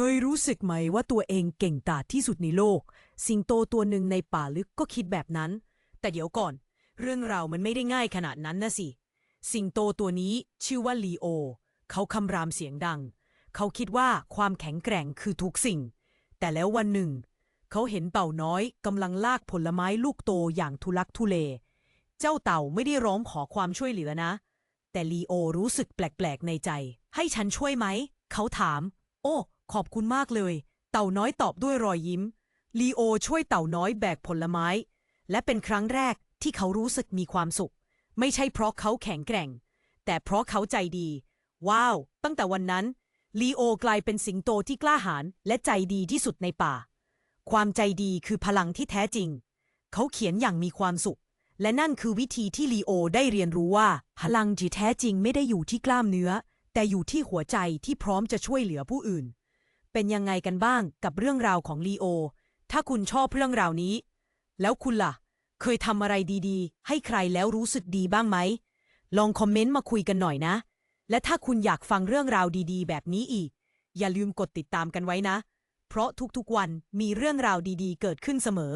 เคยรู้สึกไหมว่าตัวเองเก่งกาจที่สุดในโลก สิงโตตัวหนึ่งในป่าลึกก็คิดแบบนั้น แต่เดี๋ยวก่อน เรื่องราวมันไม่ได้ง่ายขนาดนั้นนะสิ สิงโตตัวนี้ชื่อว่าลีโอ เขาคำรามเสียงดัง เขาคิดว่าความแข็งแกร่งคือทุกสิ่ง แต่แล้ววันหนึ่ง เขาเห็นเต่าน้อยกำลังลากผลไม้ลูกโตอย่างทุลักทุเล เจ้าเต่าไม่ได้ร้องขอความช่วยเหลือนะ แต่ลีโอรู้สึกแปลกๆในใจ ให้ฉันช่วยไหม เขาถาม โอ้ ขอบคุณมากเลย เต่าน้อยตอบด้วยรอยยิ้ม ลีโอช่วยเต่าน้อยแบกผลไม้ และเป็นครั้งแรกที่เขารู้สึกมีความสุข ไม่ใช่เพราะเขาแข็งแกร่ง แต่เพราะเขาใจดี ว้าว ตั้งแต่วันนั้น ลีโอกลายเป็นสิงโตที่กล้าหาญและใจดีที่สุดในป่า ความใจดีคือพลังที่แท้จริง เขาเขียนอย่างมีความสุข และนั่นคือวิธีที่ลีโอได้เรียนรู้ว่า พลังที่แท้จริงไม่ได้อยู่ที่กล้ามเนื้อ แต่อยู่ที่หัวใจที่พร้อมจะช่วยเหลือผู้อื่น เป็นยังไงกันบ้างกับเรื่องราวของลีโอ ถ้าคุณชอบเรื่องราวนี้ แล้วคุณล่ะ เคยทำอะไรดีๆ ให้ใครแล้วรู้สึกดีบ้างไหม ลองคอมเมนต์มาคุยกันหน่อยนะ และถ้าคุณอยากฟังเรื่องราวดีๆ แบบนี้อีก อย่าลืมกดติดตามกันไว้นะ เพราะทุกๆวันมีเรื่องราวดีๆ เกิดขึ้นเสมอ